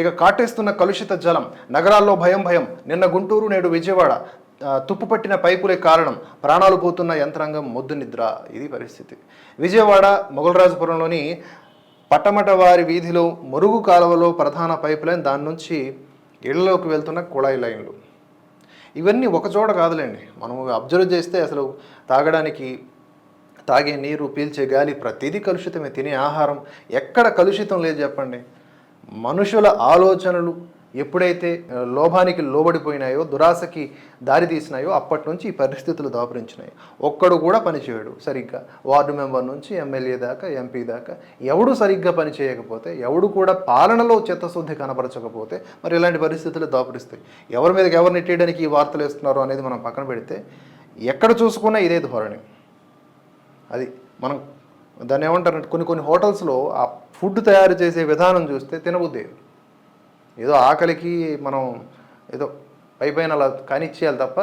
ఇక కాటేస్తున్న కలుషిత జలం నగరాల్లో భయం భయం. నిన్న గుంటూరు నేడు విజయవాడ తుప్పుపట్టిన పైపులే కారణం. ప్రాణాలు పోతున్న యంత్రాంగం మొద్దు నిద్ర. ఇది పరిస్థితి. విజయవాడ మొగలరాజపురంలోని పట్టమట వారి వీధిలో మురుగు కాలువలో ప్రధాన పైప్ లైన్ దాని నుంచి ఇళ్ళలోకి వెళ్తున్న కుళాయి లైన్లు. ఇవన్నీ ఒకచోట కాదులేండి. మనం అబ్జర్వ్ చేస్తే అసలు తాగడానికి తాగే నీరు పీల్చే గాలి ప్రతిదీ కలుషితమే. తినే ఆహారం ఎక్కడ కలుషితం లేదు చెప్పండి. మనుషుల ఆలోచనలు ఎప్పుడైతే లోభానికి లోబడిపోయినాయో దురాశకి దారి తీసినాయో అప్పటి నుంచి ఈ పరిస్థితులు దాపురించినాయి. ఒక్కడు కూడా పనిచేయడు సరిగ్గా. వార్డు మెంబర్ నుంచి ఎమ్మెల్యే దాకా ఎంపీ దాకా ఎవడు సరిగ్గా పని చేయకపోతే ఎవడు కూడా పాలనలో చిత్తశుద్ధి కనపరచకపోతే మరి ఇలాంటి పరిస్థితులు దాపురిస్తాయి. ఎవరి మీదకి ఎవరు నెట్టేయడానికి ఈ వార్తలు వేస్తున్నారు అనేది మనం పక్కన పెడితే ఎక్కడ చూసుకున్నా ఇదే ధోరణి. అది మనం దాన్ని ఏమంటారు? కొన్ని కొన్ని హోటల్స్లో ఆ ఫుడ్ తయారు చేసే విధానం చూస్తే తినబుద్ది ఏదో ఆకలికి మనం ఏదో పై పైన అలా కానిచ్చేయాలి తప్ప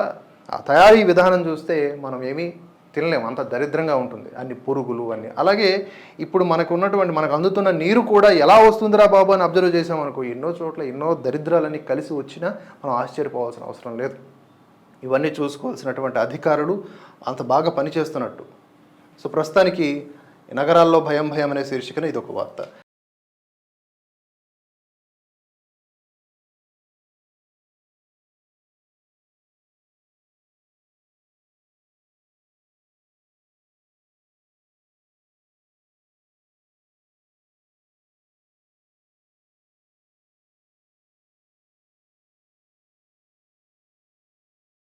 ఆ తయారీ విధానం చూస్తే మనం ఏమీ తినలేము. అంత దరిద్రంగా ఉంటుంది. అన్ని పురుగులు అన్ని. అలాగే ఇప్పుడు మనకు ఉన్నటువంటి మనకు అందుతున్న నీరు కూడా ఎలా వస్తుందిరా బాబు అని అబ్జర్వ్ చేసామనుకో ఎన్నో చోట్ల ఎన్నో దరిద్రాలన్నీ కలిసి వచ్చినా మనం ఆశ్చర్యపోవాల్సిన అవసరం లేదు. ఇవన్నీ చూసుకోవాల్సినటువంటి అధికారులు అంత బాగా పనిచేస్తున్నట్టు. సో ప్రస్తుతానికి నగరాల్లో భయం భయం అనే శీర్షికన ఇది ఒక వార్త.